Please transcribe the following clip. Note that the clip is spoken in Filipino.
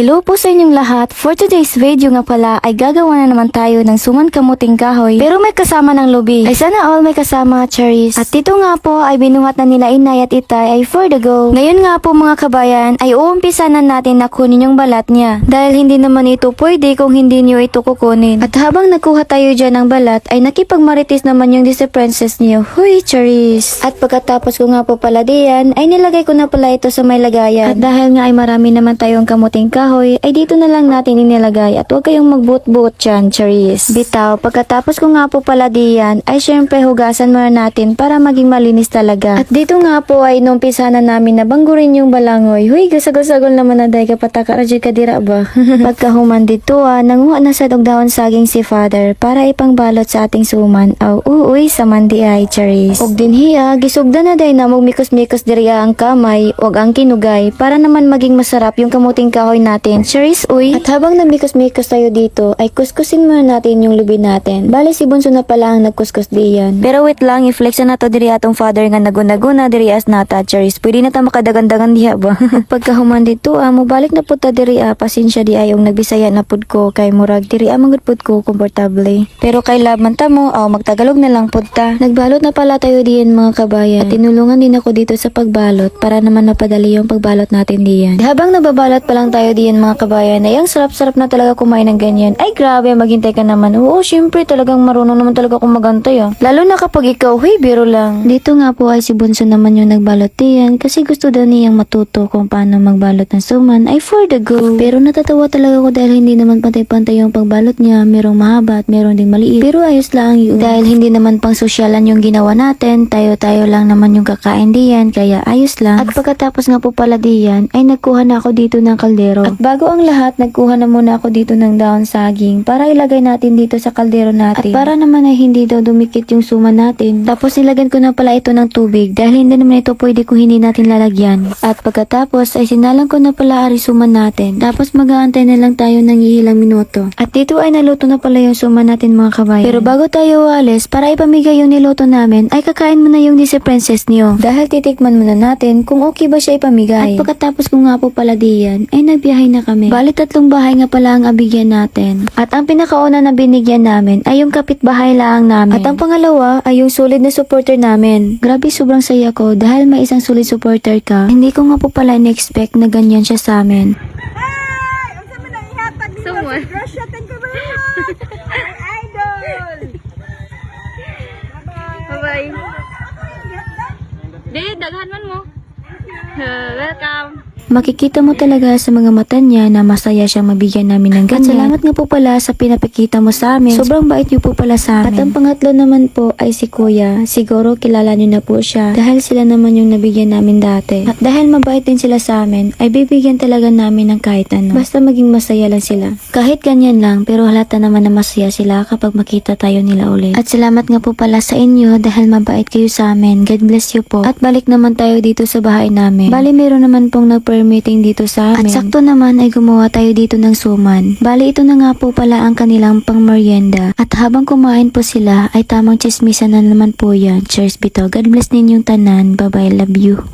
Hello po sa inyong lahat. For today's video nga pala ay gagawa na naman tayo ng suman kamuting kahoy pero may kasama ng lubi. Ay sana all may kasama cherries. At dito nga po ay binuhat na nila inay at itay ay for the go. Ngayon nga po mga kabayan ay uumpisa na natin na kunin yung balat niya. Dahil hindi naman ito pwede kung hindi niyo ito kukunin. At habang nagkuha tayo dyan ng balat ay nakipagmarites naman yung Disney princess niyo. Huy cherries. At pagkatapos ko nga po pala diyan ay nilagay ko na pala ito sa may lagayan. At dahil nga ay marami naman tayong kamuting kahoy, ay dito na lang natin inilagay at huwag kayong magbuot-buot dyan, cherries. Bitaw, pagkatapos ko nga po pala diyan, ay syempre hugasan muna natin para maging malinis talaga. At dito nga po ay inumpisa na namin na banggurin yung balangoy. Huy, gasagol-sagol naman na dahi kapataka radyo kadira ba? Pagkahuman dito ah, nanguha na sa dahon saging si father para ipangbalot sa ating suman. Aw, uuy, sa mandi ay, cherries. Og din hiya, gisugda na day na magmikos-mikos diriya ang kamay, og ang kinugay, para naman maging masarap yung kamuting kahoy natin. Cherries, uy. At habang nagmikos-mikos tayo dito, ay kuskusin muna natin yung lubi natin. Bale, si Bunso na pala ang nagkuskus diyan. Pero wait lang, i-flex na nato diri atong father nga naguna-guna diri as nata, cherries. Pwede na ta makadagan-dagan diha ba? Pagkahuman dito, ah, mubalik na pud ta diri ah, pasensya di ayong nagbisaya na pud ko kay murag diri ah, mangud pud ko komportable. Pero kay laban ta mo, aw magtagalog na lang pud ta. Nagbalot na pala tayo diyan mga kabayan. At tinulungan din ako dito sa pagbalot para naman mapadali yung pagbalot natin diyan. Habang nababalot pa lang tayo diyan mga kabayan, ay ang sarap-sarap na talaga kumain ng ganyan. Ay grabe, maghintay ka naman. Oo, syempre talagang marunong naman talaga akong magantay ah. Lalo na kapag ikaw, huy, biro lang. Dito nga po ay si Bunso naman yung nagbalot diyan kasi gusto daw niyang matuto kung paano magbalot ng suman ay for the go. Pero natatawa talaga ako dahil hindi naman pantay-pantay yung pagbalot niya. Merong mahaba at meron ding maliit. Pero ayos lang yun. Dahil hindi naman pang sosyalan yung ginawa natin, tayo-tayo lang naman yung kakain diyan, kaya ayos lang. At pagkatapos nga po pala diyan, ay nagkuha na ako dito ng kaldero. At bago ang lahat, nagkuha na muna ako dito ng daon saging para ilagay natin dito sa kaldero natin. At para naman ay hindi daw dumikit yung suma natin. Tapos nilagyan ko na pala ito ng tubig dahil hindi naman ito pwede kung hindi natin lalagyan. At pagkatapos ay sinalang ko na pala ari suman natin. Tapos mag-aantay na lang tayo ng ilang minuto. At dito ay naluto na pala yung suman natin mga kabayan. Pero bago tayo alis, para ipamigay yung niluto namin, ay kakain mo na yung Disney Princess niyo. Dahil titikman muna natin kung okay ba siya ipamigay. At pagkatapos ko nga po pala diyan, ay nagbiyahe na kami. Bali tatlong bahay nga pala ang abigyan natin. At ang pinakauna na binigyan namin ay yung kapitbahay lang namin. At ang pangalawa ay yung solid na supporter namin. Grabe sobrang saya ko dahil may isang solid supporter ka. Hindi ko nga po pala na-expect na ganyan siya sa amin. Hey! Ang ihatag nila sa Russia? Thank you very much! My idol! Bye-bye! Bye-bye. Di, daghan man mo. Welcome. Makikita mo talaga sa mga mata niya na masaya siyang mabigyan namin ng ganyan. At salamat nga po pala sa pinapakita mo sa amin. Sobrang bait niyo po pala sa amin. At ang pangatlo naman po ay si Kuya. Siguro kilala niyo na po siya dahil sila naman yung nabigyan namin dati. At dahil mabait din sila sa amin, ay bibigyan talaga namin ng kahit ano. Basta maging masaya lang sila. Kahit ganyan lang, pero halata naman na masaya sila kapag makita tayo nila ulit. At salamat nga po pala sa inyo dahil mabait kayo sa amin. God bless you po. At balik naman tayo dito sa bahay namin. Bali, meron naman pong nag-permitting dito sa amin. At sakto naman ay gumawa tayo dito ng suman. Bali, ito na nga po pala ang kanilang pang merienda. At habang kumain po sila, ay tamang chismisan na naman po yan. Cheers, bito. God bless ninyong tanan. Bye-bye. Love you.